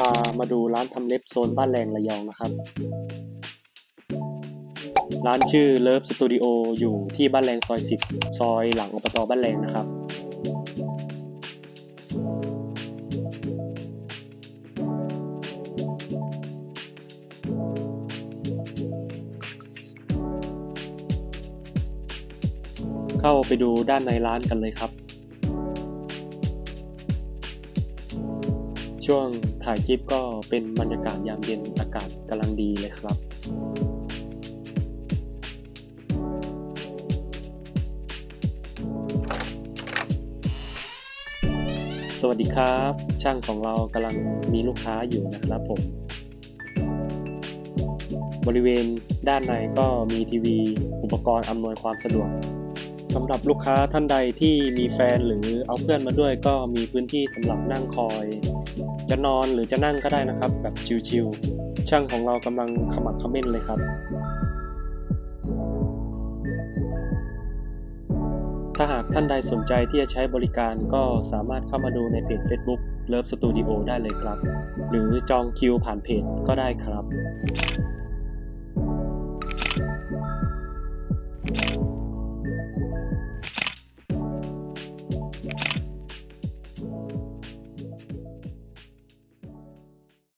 พามาดูร้านทำเล็บโซนบ้านแรงระยองนะครับ ร้านชื่อเลิฟสตูดิโออยู่ที่บ้านแรงซอย 10 ซอยหลังอบตบ้านแรงนะครับ เข้าไปดูด้านในร้านกันเลยครับ ช่วง ถ่ายคลิปก็เป็นบรรยากาศยามเย็นอากาศกำลังดีเลยครับสวัสดีครับ ช่างของเรากำลังมีลูกค้าอยู่นะครับผม บริเวณด้านในก็มีทีวี อุปกรณ์อำนวยความสะดวกสำหรับลูกค้าท่านใดที่มีแฟนหรือเอาเพื่อนมาด้วยก็มีพื้นที่สำหรับนั่งคอย จะนอนหรือจะนั่งก็ได้นะครับ แบบชิวๆช่างของเรากำลังขมักขม้นเลยครับ ถ้าหากท่านใดสนใจที่จะใช้บริการก็สามารถเข้ามาดูในเพจ Facebook Love Studio ได้เลยครับ หรือจองคิวผ่านเพจก็ได้ครับ